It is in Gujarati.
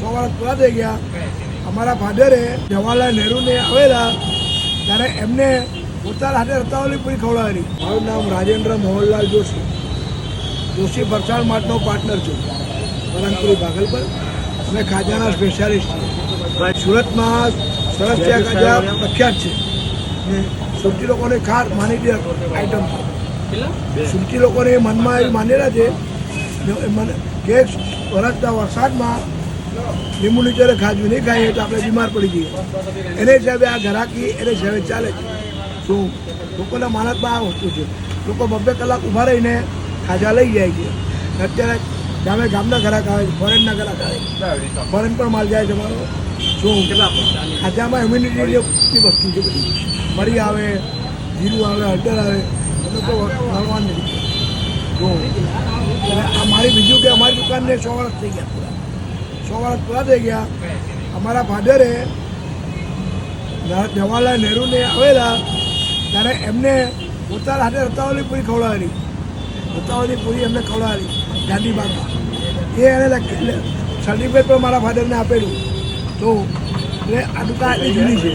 સો વર્ષ પૂરા થઈ ગયા. અમારા ફાધરે જવાહરલાલ નહેરુને આવેલા, ત્યારે એમને પોતાના હાથે રતાવલી પૂરી ખવડાવેલી. મારું નામ રાજેન્દ્ર મોહનલાલ જોશી. જોશી ભરસાણ માટનો પાર્ટનર છું. પરંપુરી ભાગલપર. અને ખાજાના સ્પેશિયાલિસ્ટ સુરતમાં સરસ છે ખાજા પ્રખ્યાત છે. ને સુરતી લોકોને ખાસ માનીતી આઈટમ છે. સુરતી લોકોને મનમાં એવી માનેલા છે. એ કે વરસના વરસાદમાં લીંબુ ચોરે ખાજું નહીં ખાઈએ તો આપણે બીમાર પડી જઈએ. એને હિસાબે આ ઘરાકી, એને હિસાબે ચાલે છે. શું લોકોના માણસમાં આ વસ્તુ છે. લોકો બબ્બે કલાક ઊભા રહીને ખાજા લઈ જાય છે. અત્યારે ગામે ગામના ઘરાક આવે છે ફોરેનના ઘરાક આવે છે. ફોરેન પણ માલ જાય છે મારો શું ખાજામાં ઇમ્યુનિટીની વસ્તુ છે બધી. મરી આવે, જીરું આવે, હળદર આવે લોકો મળવાનું નથી. જો આ મારી બીજું કે અમારી દુકાનને સો વર્ષ થઈ ગયા. સો વર્ષ પૂરા થઈ ગયા. અમારા ફાધરે જવાહરલાલ નહેરુને આવેલા, ત્યારે એમને પોતાના હાથે રતાવલી પૂરી ખવડાવેલી. રતાવલી પૂરી એમને ખવડાવેલી ગાંધીબાગમાં એ એને સર્ટિફિકેટ પણ મારા ફાધરને આપેલું. તો, એટલે આ દુકાન એટલી જૂની છે.